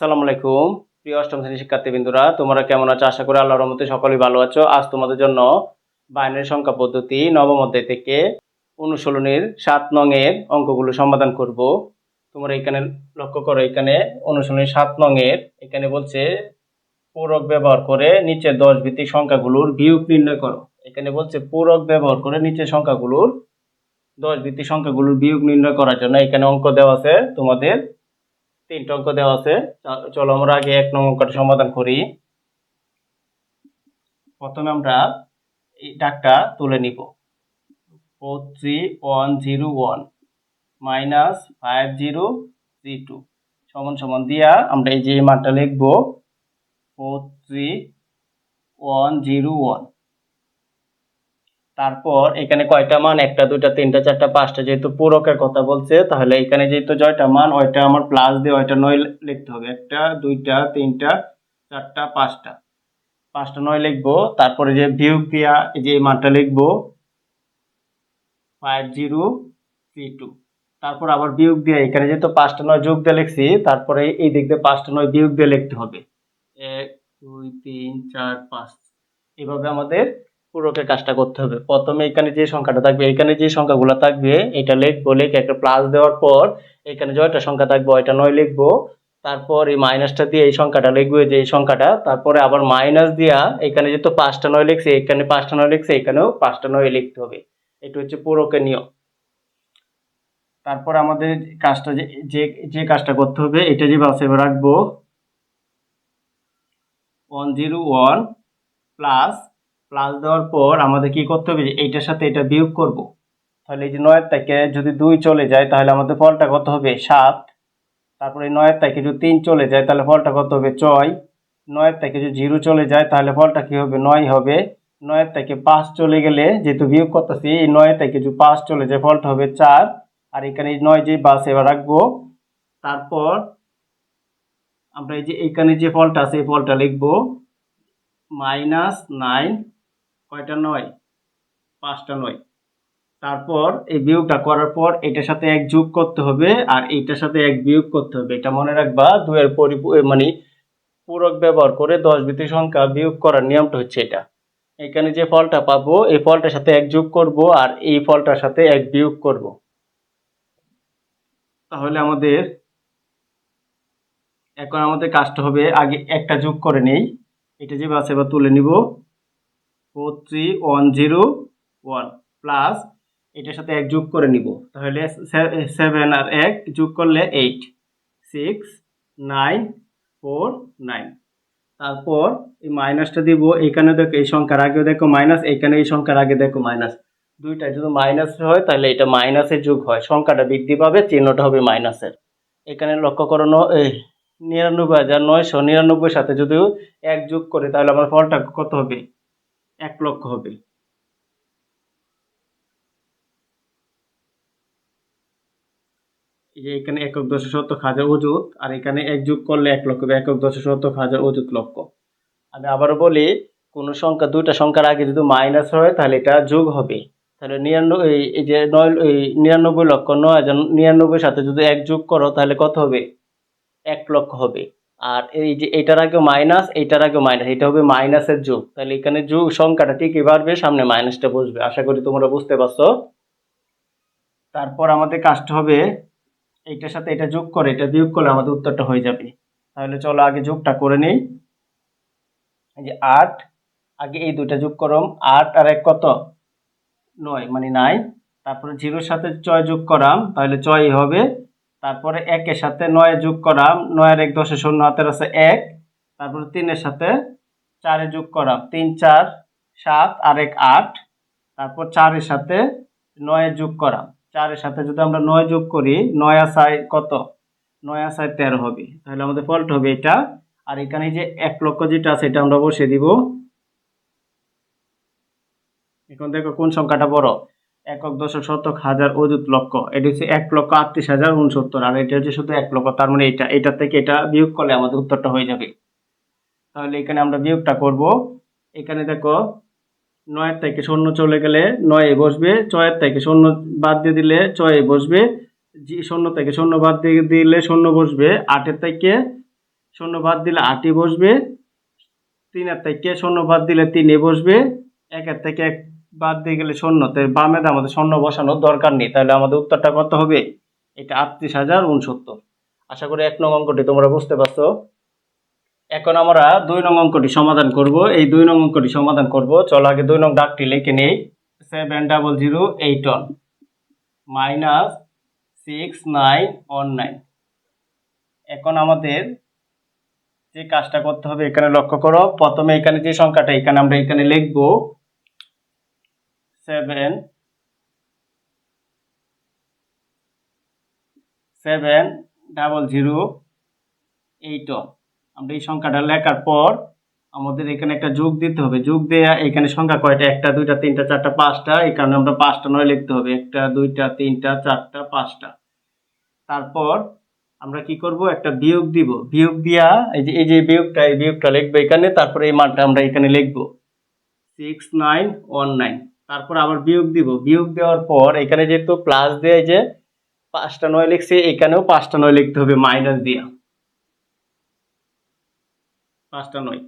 আসসালামু আলাইকুম। প্রিয় অষ্টম শ্রেণির শিক্ষার্থীবৃন্দুরা, তোমরা কেমন আছো? আশা করি আল্লাহর রহমতে সকলেই ভালো আছো। আজ তোমাদের জন্য বাইনারি সংখ্যা পদ্ধতি নবম অধ্যায় থেকে অনুশীলনের সাত নং এর অঙ্কগুলো সমাধান করব। তোমরা এখানে লক্ষ্য করো, এখানে অনুশীলনীর সাত নং এর এখানে বলছে, পূরক ব্যবহার করে নিচে দশ ভিত্তিক সংখ্যাগুলোর বিয়োগ নির্ণয় করো। এখানে বলছে, পূরক ব্যবহার করে নিচের সংখ্যাগুলোর দশ ভিত্তিক সংখ্যাগুলোর বিয়োগ নির্ণয় করার জন্য এখানে অঙ্ক দেওয়া আছে তোমাদের তিনটা অঙ্ক দেওয়া আছে। চলো আমরা আগে এক নম্বর অঙ্কটা সমাধান করি। প্রথমে আমরা এই ডাকটা তুলে নিব। Four three one zero one minus five zero three two. সমান সমান দিয়া আমরা এই যে মানটা লিখব। Four three one zero one. তারপর এখানে কয়টা মান? একটা, দুইটা, তিনটা, চারটা, পাঁচটা যেহেতু পূরকের কথা বলছে, তাহলে এখানে যেহেতু জয়টা মান, ওইটা আমার প্লাস দিয়ে ওইটা নয় লিখতে হবে। একটা, দুইটা, তিনটা, চারটা, পাঁচটা। পাঁচটা নয় লিখব, তারপরে যে বিয়োগ এই যে মানটা লিখব ফাইভ জিরো থ্রি টু তারপর আবার বিয়োগ দিয়ে এখানে যেহেতু পাঁচটা নয় যোগ দিয়ে লিখছি, তারপরে এই দিক দিয়ে পাঁচটা নয় বিয়োগ দিয়ে লিখতে হবে। এক, দুই, তিন, চার, পাঁচ। এভাবে আমাদের পুরোকে কাজটা করতে হবে। প্রথমে এখানে যে সংখ্যাটা থাকবে, এখানে যে সংখ্যাগুলো থাকবে, এটা লিখব, লিখে একটা প্লাস দেওয়ার পর এখানে জয়টা সংখ্যা থাকবে, ওইটা নয় লিখব। তারপর এই মাইনাসটা দিয়ে এই সংখ্যাটা লিখব যে এই সংখ্যাটা। তারপরে আবার মাইনাস দিয়া এখানে যেহেতু পাঁচটা নয় লিখছে, এখানে পাঁচটা নয় লিখছে, এখানেও পাঁচটা নয় লিখতে হবে। এটা হচ্ছে পুরোকে নিয়ম। তারপর আমাদের কাজটা যে যে কাজটা করতে হবে, এটা যে বাসে রাখব one zero one plus plus দেওয়ার পর আমাদের কি করতে হবে যে এইটার সাথে এটা বিয়োগ করব। তাহলে এই যে নয়ের থেকে যদি দুই চলে যায়, তাহলে আমাদের ফলটা কত হবে? সাত। তারপরে এই নয়ের থেকে যদি তিন চলে যায়, তাহলে ফলটা কত হবে? ছয়। নয়ের থেকে যদি জিরো চলে যায়, তাহলে ফলটা কী হবে? নয় হবে। নয়ের থেকে পাঁচ চলে গেলে যেহেতু বিয়োগ করতেছি, এই নয়ের থেকে যদি পাঁচ চলে যায়, ফলটা হবে চার। আর এখানে নয় যে বাস এবার রাখব। তারপর আমরা এই যে এখানে যে ফলটা আছে, এই ফলটা লিখব। মাইনাস নাইন কয়টা নয়? পাঁচটা নয়। তারপর এই বিয়োগটা করার পর এটার সাথে এক যোগ করতে হবে আর এইটার সাথে এক বিয়োগ করতে হবে। এটা মনে রাখবা দুয়ের পরিপূ মানে পূরক ব্যবহার করে দশ ভিত্তিক সংখ্যা বিয়োগ করার নিয়মটা হচ্ছে এটা। এখানে যে ফলটা পাবো, এই ফলটার সাথে এক যোগ করব আর এই ফলটার সাথে এক বিয়োগ করব। তাহলে আমাদের, এখন আমাদের কাজটা হবে আগে একটা যোগ করে নেই। এটা যে বাস এবার তুলে নিব। Four three one zero one plus এটার সাথে এক যোগ করে নিব। তাহলে সেভেন আর এক যোগ করলে eight six nine four nine তারপর এই মাইনাসটা দিব এখানে দেখো এই সংখ্যার আগেও দেখো মাইনাস এখানে এই সংখ্যার আগে দেখো মাইনাস। দুইটা যদি মাইনাস হয়, তাহলে এটা মাইনাসের যোগ হয়। সংখ্যাটা বৃদ্ধি পাবে, চিহ্নটা হবে মাইনাসের। এখানে লক্ষ্য করো নিরানব্বই হাজার নয়শো নিরানব্বই সাথে যদি এক যোগ করে, তাহলে আমার ফলটা কত হবে? এক লক্ষ হবে। যে এখানে একক দশ শতক হাজার অযুত, আর এখানে এক যোগ করলে এক লক্ষ একক দশ শতক হাজার অযুত লক্ষ। আমি আবার বলি, কোনো সংখ্যা, দুইটা সংখ্যার আগে যদি মাইনাস হয়, তাহলে এটা যোগ হবে। তাহলে নিরানব্বই এই যে নয়, এই নিরানব্বই লক্ষ, নয় হাজার নিরানব্বই সাথে যদি এক যোগ করো, তাহলে কত হবে? এক লক্ষ হবে। আর এই যে এটার আগে মাইনাস এটার আগে মাইনাস এটা হবে মাইনাসের যোগ। তাহলে এখানে যোগ সংখ্যাটা ঠিকই বাড়বে সামনে মাইনাসটা বসবে। আশা করি তোমরা বুঝতে পারছ। তারপর আমাদের কাজটা হবে এইটার সাথে এটা যোগ করে, এটা বিয়োগ করলে আমাদের উত্তরটা হয়ে যাবে। তাহলে চলো আগে যোগটা করে নেই। যে আট, আগে এই দুইটা যোগ করম। আট আর এক কত? নয় মানে নাই তারপরে জিরোর সাথে ছয় যোগ করাম, তাহলে ছয় হবে তারপরে একের সাথে নয় যোগ করাম নয়ের এক দশে শূন্য, হাতের আছে এক। তারপরে তিনের সাথে চারে যোগ করাম তিন, চার, সাত, আর এক, আট। তারপর চারের সাথে নয়ে যোগ করাম চারের সাথে যদি আমরা নয় যোগ করি, নয় আসায় কত? নয় আসায় তেরো হবে। তাহলে আমাদের ফল্ট হবে এটা। আর এখানে যে এক লক্ষ যেটা আছে, এটা আমরা বসে দিব। এখন দেখো কোন সংখ্যাটা বড়। একক দশক শতক হাজার অযুত লক্ষ। এটা হচ্ছে এক লক্ষ আটত্রিশ হাজার উনসত্তর আর এটা হচ্ছে শুধু এক লক্ষ, তার মানে এটা এটা থেকে এটা বিয়োগ করলে আমাদের উত্তরটা হয়ে যাবে। তাহলে এখানে আমরা বিয়োগটা করব। এখানে দেখো, নয়ের থেকে শূন্য চলে গেলে নয়ে বসবে, ছয়ের থেকে শূন্য বাদ দিয়ে দিলে ছয়ে বসবে, জি, শূন্য থেকে শূন্য বাদ দিয়ে দিলে শূন্য বসবে, আটের থেকে শূন্য বাদ দিলে আটই বসবে, তিনের থেকে শূন্য বাদ দিলে তিনে বসবে, একের থেকে এক বাদ দিয়ে গেলে শূন্য তো বামে আমাদের শূন্য বসানোর দরকার নেই। তাহলে আমাদের উত্তরটা কত হবে? এটা আটত্রিশ হাজার উনসত্তর। আশা করি এক নং অঙ্কটি তোমরা বুঝতে পারছ। এখন আমরা দুই নং অঙ্কটি সমাধান করব। এই দুই নং অঙ্কটি সমাধান করব। চলো আগে দুই নং ডাকটি লিখে নেই। Seven double zero eight one minus six nine one nine. এখন আমাদের যে কাজটা করতে হবে এখানে লক্ষ্য করো। প্রথমে এখানে যে সংখ্যাটা এখানে আমরা এখানে লিখব seven seven double zero eight আমরা এই সংখ্যাটা লেখার পর আমাদের এখানে একটা যোগ দিতে হবে। যোগ দেয়া, এখানে সংখ্যা কয়টা? একটা, দুইটা, তিনটা, চারটা, পাঁচটা। এই কারণে আমরা পাঁচটা নয় লিখতে হবে। একটা, দুইটা, তিনটা, চারটা, পাঁচটা। তারপর আমরা কি করব? একটা বিয়োগ দিব। বিয়োগ দিয়া, এই যে এই যে বিয়োগটা, এই বিয়োগটা লিখব এখানে। তারপরে এই মানটা আমরা এখানে লিখব। সিক্স নাইন ওয়ান নাইন তারপর আবার বিয়োগ দিব। বিয়োগ দেওয়ার পর এখানে যেহেতু প্লাস দেয় যে পাঁচটা নয় লিখছে, এখানেও পাঁচটা নয় লিখতে হবে মাইনাস দিয়া। পাঁচটা নয়।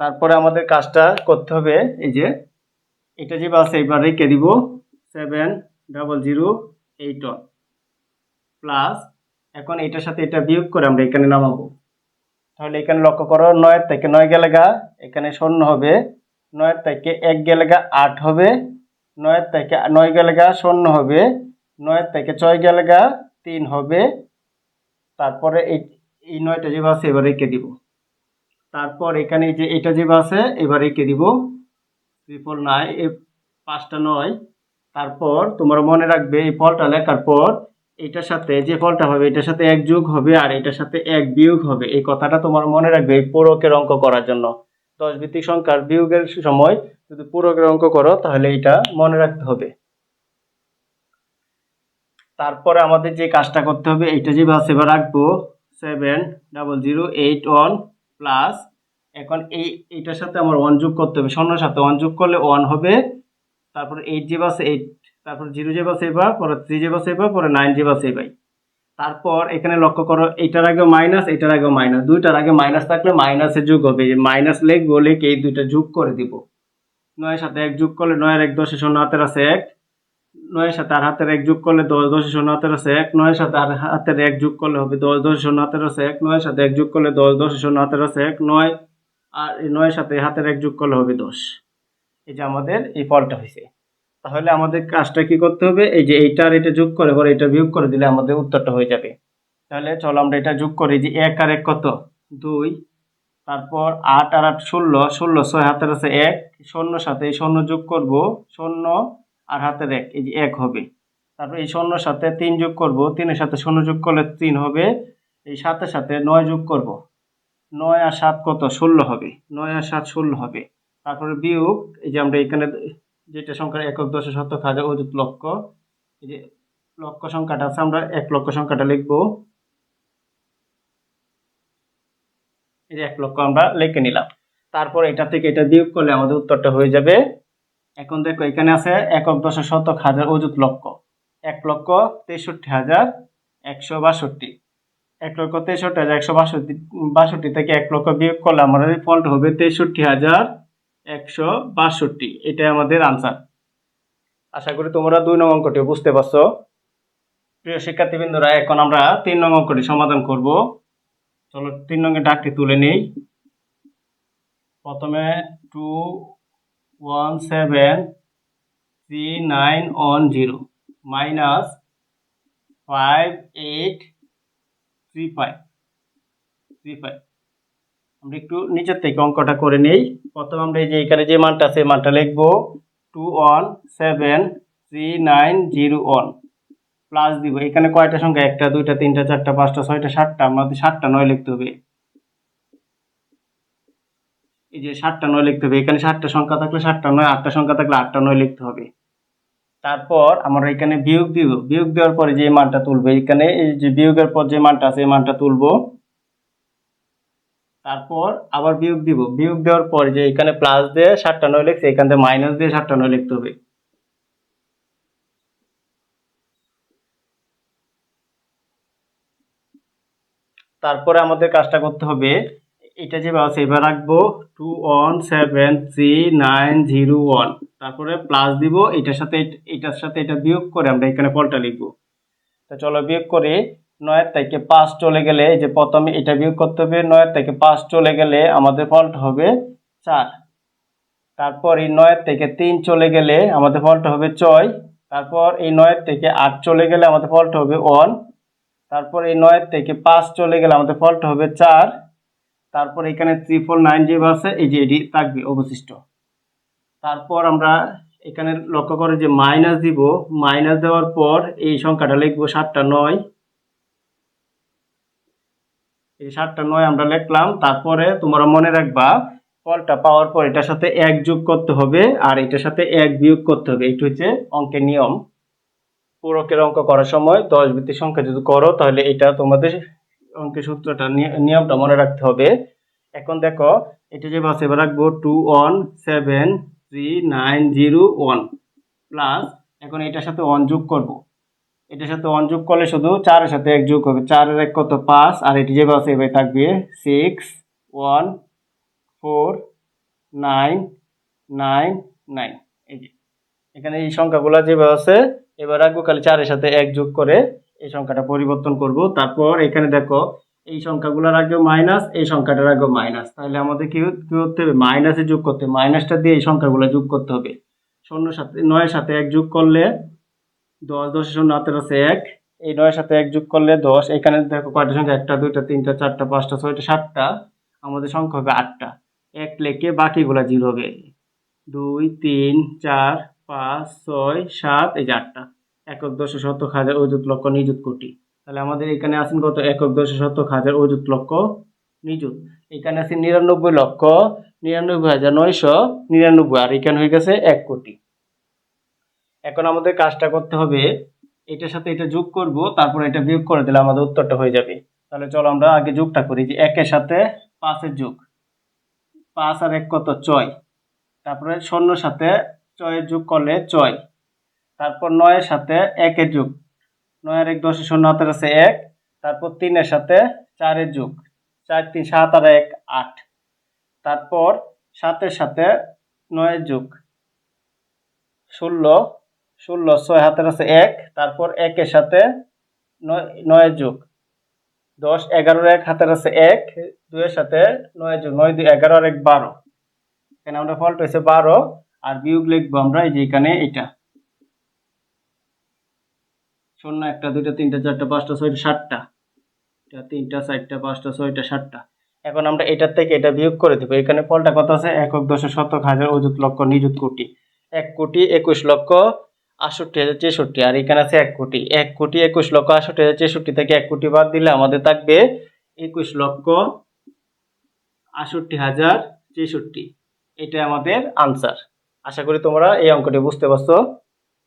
তারপরে আমাদের কাজটা করতে হবে এই যে, এটা যে বাস এইবার রেখে দিব seven double zero eight plus এখন এটার সাথে এটা বিয়োগ করে আমরা এখানে নামাবো। তাহলে এখানে লক্ষ্য করো, নয় থেকে নয় গেলে গা, এখানে শূন্য হবে। নয় থেকে এক গেলেগা আট হবে, নয়ের থেকে নয় গেলেগা শূন্য হবে, নয়ের থেকে ছয় গেলে গা তিন হবে। তারপরে এই এই নয়টা যে আছে এবার রেখে দিব। তারপর এখানে যে এটা যে আছে এবার রেখে দিব। ট্রিপল নয়, এই পাঁচটা নয়। তারপর তোমরা মনে রাখবে এই ফলটা লেখার পর এটার সাথে যে ফলটা হবে, এটার সাথে এক যোগ হবে আর এটার সাথে এক বিয়োগ হবে। এই কথাটা তোমার মনে রাখবে এই পূরকের অঙ্ক করার জন্য। দশ ভিত্তিক সংখ্যার বিয়োগের সময় যদি পূরকের অঙ্ক করো, তাহলে এটা মনে রাখতে হবে। তারপরে আমাদের যে কাজটা করতে হবে, এইটা যে বাস এবার রাখব seven double zero eight one plus এখন এই, এইটার সাথে আমার ওয়ান যোগ করতে হবে শূন্যর সাথে ওয়ান যোগ করলে ওয়ান হবে, তারপর এইট যে বাস এইট তারপর জিরো যে বাস এবার, পরে থ্রি যে বাস এবার, পরে নাইন যে বাস এবার। তারপর এখানে লক্ষ্য করো, এইটার আগে মাইনাস এটার আগে মাইনাস দুইটার আগে মাইনাস থাকলে মাইনাসে যোগ হবে। মাইনাস লিখব, লিখে এই দুইটা যোগ করে দিব। নয়ের সাথে এক যোগ করলে নয়ের এক দশে শূন্য হাতের আছে এক। নয়ের সাথে আর হাতের এক যোগ করলে দশ দশে শূন্য হাতের আছে এক। নয়ের সাথে আর হাতের এক যোগ করলে হবে দশ দশে শূন্য হাতের আছে এক। নয়ের সাথে এক যোগ করলে দশ দশে শূন্য হাতের আছে এক। নয় আর নয়ের সাথে হাতের এক যোগ করলে হবে দশ। এই যে আমাদের এই ফলটা হয়েছে। তাহলে আমাদের কাজটা কি করতে হবে? এই যে এইটা আর এটা যোগ করে, পরে এটা বিয়োগ করে দিলে আমাদের উত্তরটা হয়ে যাবে। তাহলে চলো আমরা এটা যোগ করি যে এক আর এক কত? দুই। তারপর আট আর আট ষোলো ষোলো ছয় হাতের আছে এক, শূন্য সাথে এই শূন্য যোগ করব, শূন্য আর হাতের এক, এই যে এক হবে। তারপর এই শূন্যর সাথে তিন যোগ করব, তিনের সাথে শূন্য যোগ করলে তিন হবে, এই সাতের সাথে নয় যোগ করব। নয় আর সাত কত? ষোলো হবে। নয় আর সাত ষোলো হবে। তারপরে বিয়োগ, এই যে আমরা এখানে যেটা সংখ্যা একক দশ শতক হাজার অযুত লক্ষ, এই যে লক্ষ সংখ্যাটা আছে, আমরা এক লক্ষ সংখ্যাটা লিখব। এই যে এক লক্ষ আমরা লিখে নিলাম। তারপর এটা থেকে এটা বিয়োগ করলে আমাদের উত্তরটা হয়ে যাবে। এখন দেখো, এখানে আছে একক দশ শতক হাজার অযুত লক্ষ। এক লক্ষ তেষট্টি হাজার একশো বাষট্টি। এক লক্ষ তেষট্টি হাজার একশো বাষট্টি বাষট্টি থেকে এক লক্ষ বিয়োগ করলে আমাদের ফলটা হবে তেষট্টি হাজার একশো বাষট্টি। এটাই আমাদের আনসার আশা করি তোমরা দুই নং অঙ্কটি বুঝতে পারছ। প্রিয় শিক্ষার্থীবৃন্দরা, এখন আমরা তিন নং অঙ্কটি সমাধান করব। চলো তিন নঙ্গের ডাকটি তুলে নেই। প্রথমে two one seven three nine one zero minus five eight three five three five আমরা একটু নিচের থেকে অঙ্কটা করে নেই। প্রথমে আমরা এই যে এখানে যে মানটা আছে মানটা লিখব two one seven three nine zero one plus দিব। এখানে কয়টা সংখ্যা? একটা, দুইটা, তিনটা, চারটা, পাঁচটা, ছয়টা, সাতটা। আমাদের সাতটা নয় লিখতে হবে, এই যে সাতটা নয় লিখতে হবে, এখানে সাতটা সংখ্যা থাকলে সাতটা নয়, আটটা সংখ্যা থাকলে আটটা নয় লিখতে হবে। তারপর আমরা এখানে বিয়োগ দিব। বিয়োগ দেওয়ার পরে যে মানটা তুলবে, এখানে এই যে বিয়োগের পর যে মানটা আছে, এই মানটা তুলবো। তারপর আবার বিয়োগ দিব। বিয়োগ দেওয়ার পর যে এখানে প্লাস দিয়ে সাতটা নয় লিখছে, এখান থেকে মাইনাস দিয়ে সাতটা নয় লিখতে হবে। তারপরে আমাদের কাজটা করতে হবে, এটা যে আছে এবার রাখব two one seven three nine zero one তারপরে প্লাস দিব, এটার সাথে এটার সাথে এটা বিয়োগ করে আমরা এখানে ফলটা লিখব। তো চলো বিয়োগ করি নয়ের থেকে পাঁচ চলে গেলে এই যে প্রথমে এটা বিয়োগ করতে হবে, নয়ের থেকে পাঁচ চলে গেলে আমাদের ফলটা হবে চার। তারপর এই নয়ের থেকে তিন চলে গেলে আমাদের ফলটা হবে ছয়। তারপর এই নয়ের থেকে আট চলে গেলে আমাদের ফলটা হবে ওয়ান তারপর এই নয়ের থেকে পাঁচ চলে গেলে আমাদের ফলটা হবে চার। তারপর এখানে থ্রি ফোর নাইন যে আছে, এই যে এটি থাকবে অবশিষ্ট। তারপর আমরা এখানে লক্ষ্য করে যে মাইনাস দিব। মাইনাস দেওয়ার পর এই সংখ্যাটা লিখব সাতটা নয়। এই সাতটা নয় আমরা লিখলাম, তারপরে তোমরা মনে রাখবা ফলটা পাওয়ার পর এটার সাথে এক যোগ করতে হবে আর এটার সাথে এক বিয়োগ করতে হবে। এটা হচ্ছে অঙ্কের নিয়ম। পূরকের অঙ্ক করার সময় দশ ভিত্তিক সংখ্যা যদি করো, তাহলে এটা তোমাদের অঙ্কের সূত্রটা নিয়মটা মনে রাখতে হবে। এখন দেখো, এটা যে বাস এবার রাখব two one seven three nine zero one plus এখন এটার সাথে ওয়ান যোগ করব। এটার সাথে ওয়ান যোগ করলে শুধু চারের সাথে এক যোগ হবে। চারের এক কত? পাঁচ। আর এটি যেভাবে আছে এবার থাকবে। Six one four nine nine nine এই যে, এখানে এই সংখ্যাগুলো যেভাবে আছে, এবার রাখব খালি চারের সাথে এক যোগ করে এই সংখ্যাটা পরিবর্তন করব। তারপর এখানে দেখো, এই সংখ্যাগুলো রাখব মাইনাস এই সংখ্যাটা রাখব মাইনাস তাহলে আমাদের কি করতে হবে? মাইনাসে যোগ করতে মাইনাসটা দিয়ে এই সংখ্যাগুলো যোগ করতে হবে। শূন্যর সাথে, নয়ের সাথে এক যোগ করলে দশ দশ শূন্য হাতের আছে এক। এই নয়ের সাথে এক যোগ করলে দশ। এখানে দেখো কয়টা সংখ্যা একটা, দুইটা, তিনটা, চারটা, পাঁচটা, ছয়টা, সাতটা। আমাদের সংখ্যা হবে আটটা। এক লেখে বাকিগুলা জিরো হবে। দুই, তিন, চার, পাঁচ, ছয়, সাত, এই আটটা। একক দশ শতক হাজার অযুত লক্ষ নিযুত কোটি। তাহলে আমাদের এখানে আছেন কত? একক দশ শতক হাজার অযুত লক্ষ নিযুত। এখানে আছে নিরানব্বই লক্ষ নিরানব্বই হাজার নয়শো নিরানব্বই। আর এখানে হয়ে গেছে এক কোটি। এখন আমাদের কাজটা করতে হবে, এটার সাথে এটা যোগ করব, তারপর এটা বিয়োগ করে দিলে আমাদের উত্তরটা হয়ে যাবে। তাহলে চলো আমরা আগে যোগটা করি, যে একের সাথে পাঁচের যোগ। পাঁচ আর এক কত? ছয়। তারপরে শূন্যর সাথে ছয়ের যোগ করলে ছয়। তারপর নয়ের সাথে একের যোগ। নয়ের এক দশের শূন্য হাতের আছে এক। তারপর তিনের সাথে চারের যোগ। চার, তিন, সাত আর এক, আট। তারপর সাতের সাথে নয়ের যোগ। ষোলো ষোলো, ছয় হাতের আছে এক, তারপর একের সাথে নয় নয়ের যোগ। দশ, এগারোর এক হাতের আছে এক, দুইয়ের সাথে নয় যোগ, নয় দুই, এগারো আর এক বারো। এখানে আমরা ফলটা হচ্ছে বারো, আর বিয়োগ লিখব আমরা এই যে এখানে এটা শূন্য একটা, দুইটা, তিনটা, চারটা, পাঁচটা, ছয়টা, সাতটা। এটা তিনটা, চারটা, পাঁচটা, ছয়টা, সাতটা। এখন আমরা এটার থেকে এটা বিয়োগ করে দেবো। এখানে ফলটা কত আছে? একক দশ শতক হাজার অযুত লক্ষ নিযুত কোটি। এক কোটি একুশ লক্ষ আটষট্টি হাজার ছেষট্টি, আর এখানে আছে এক কোটি। এক কোটি একুশ লক্ষ আটষট্টি হাজার ছেষট্টি থেকে এক কোটি বাদ দিলে আমাদের থাকবে একুশ লক্ষ আটষট্টি হাজার ছেষট্টি। এটা আমাদের আনসার আশা করি তোমরা এই অঙ্কটি বুঝতে পারছ।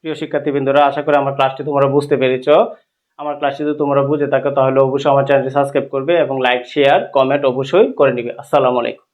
প্রিয় শিক্ষার্থীবৃন্দরা, আশা করি আমার ক্লাসটি তোমরা বুঝতে পেরেছ। আমার ক্লাসটি যদি তোমরা বুঝে থাকো, তাহলে অবশ্যই আমার চ্যানেলটি সাবস্ক্রাইব করবে এবং লাইক শেয়ার কমেন্ট অবশ্যই করে নিবে। আসসালামু আলাইকুম।